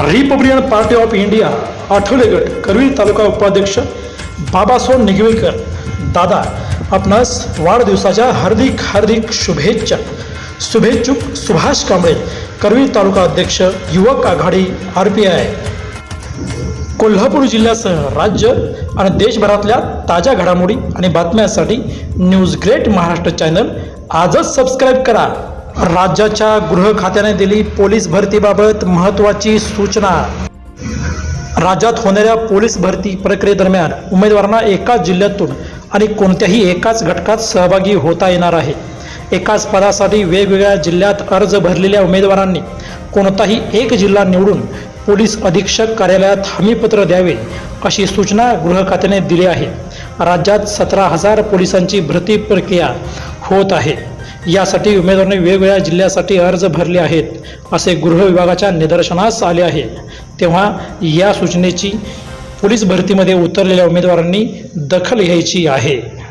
Republican Party of India Athawale गट करवीर तालुका उपाध्यक्ष बाबासाहेब निगवेकर. दादा आपणास वाढदिवसाच्या हार्दिक हार्दिक शुभेच्छा. शुभेच्छुक सुभाष कांबळे करवीर तालुका अध्यक्ष युवक आघाडी आर पी आय. कोल्हापूर जिल्ह्यासह राज्य आणि देशभरातल्या ताज्या घडामोडी आणि बातम्यांसाठी न्यूज ग्रेट महाराष्ट्र चॅनल आजच सबस्क्राईब करा. राज्याच्या गृह खात्याने दिली पोलीस भरतीबाबत महत्त्वाची सूचना. राज्यात होणाऱ्या पोलीस भरती प्रक्रियेदरम्यान उमेदवारांना एकाच जिल्ह्यातून आणि कोणत्याही एकाच घटकात सहभागी होता येणार आहे. एकाच पदासाठी वेगवेगळ्या जिल्ह्यात अर्ज भरलेल्या उमेदवारांनी कोणताही एक जिल्हा निवडून पोलीस अधीक्षक कार्यालयात हमीपत्र द्यावे अशी सूचना गृह खात्याने दिली आहे. राज्यात सतरा हजार पोलिसांची भरती प्रक्रिया होत आहे. यासाठी उमेदवारांनी वेगवेगळ्या जिल्ह्यासाठी अर्ज भरले आहेत असे गृह विभागाच्या निदर्शनास आले आहे. तेव्हा या सूचनेची पोलीस भरतीमध्ये उतरलेल्या उमेदवारांनी दखल घ्यायची आहे.